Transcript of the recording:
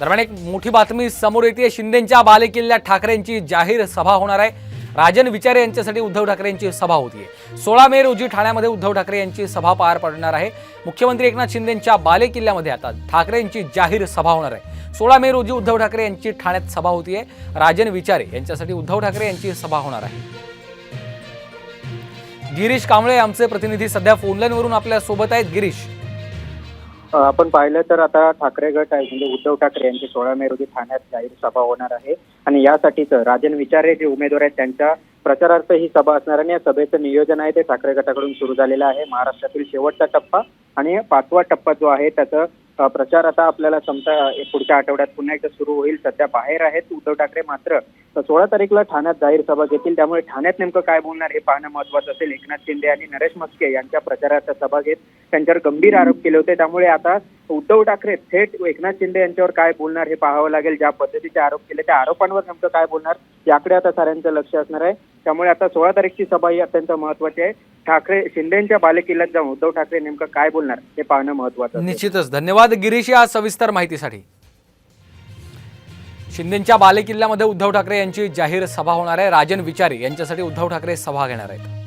दरम्यान एक मोठी बातमी समोर येते. शिंदेच्या बालेकिल्ल्यात ठाकरेंची जाहीर सभा होणार आहे. राजन विचारे यांच्यासाठी उद्धव ठाकरे यांची सभा होतीये. सोळा मे रोजी ठाण्यामध्ये उद्धव ठाकरे यांची सभा पार पडणार आहे. मुख्यमंत्री एकनाथ शिंदेच्या बालेकिल्ल्यामध्ये आता ठाकरेंची जाहीर सभा होणार आहे. सोळा मे रोजी उद्धव ठाकरे यांची ठाण्यात सभा होतीये. राजन विचारे यांच्यासाठी उद्धव ठाकरे यांची सभा होणार आहे. गिरीश कांबळे आमचे प्रतिनिधी सध्या फोनलाईनवरून आपल्यासोबत आहेत. गिरीश. आपण पाहिलं तर आता ठाकरे गट आहे म्हणजे उद्धव ठाकरे यांची सोळा मे रोजी ठाण्यात जाहीर सभा होणार आहे. आणि यासाठीच राजन विचारे जे उमेदवार आहेत त्यांच्या प्रचारार्थ ही सभा असणार आणि या सभेचं नियोजन आहे ते ठाकरे गटाकडून सुरू झालेलं आहे. महाराष्ट्रातील शेवटचा टप्पा आणि पाचवा टप्पा जो आहे त्याचं प्रचार आता आपल्याला समजा पुढच्या आठवड्यात पुन्हा एकदा सुरू होईल. सध्या बाहेर आहेत उद्धव ठाकरे मात्र सोळा तारीखला ठाण्यात जाहीर सभा घेतील. त्यामुळे ठाण्यात नेमकं काय बोलणार हे पाहणं महत्वाचं असेल. एकनाथ शिंदे आणि नरेश मस्के यांच्या प्रचारार्थ सभा घेत त्यांच्यावर गंभीर आरोप केले होते. त्यामुळे आता उद्धव ठाकरे थेट एकनाथ शिंदे यांच्यावर काय बोलणार हे पाहावं लागेल. ज्या पद्धतीचे आरोप केले त्या आरोपांवर नेमकं काय बोलणार याकडे आता साऱ्यांचं लक्ष असणार आहे. त्यामुळे आता सोळा तारीखची सभा ही अत्यंत महत्वाची आहे. ठाकरे शिंदेच्या बालेकिल्ल्यात जाऊन उद्धव ठाकरे नेमकं काय बोलणार हे पाहणं महत्वाचं. निश्चितच. धन्यवाद गिरीश या सविस्तर माहितीसाठी. शिंदेच्या बालेकिल्ल्यामध्ये उद्धव ठाकरे यांची जाहीर सभा होणार आहे. राजन विचारी यांच्यासाठी उद्धव ठाकरे सभा घेणार आहेत.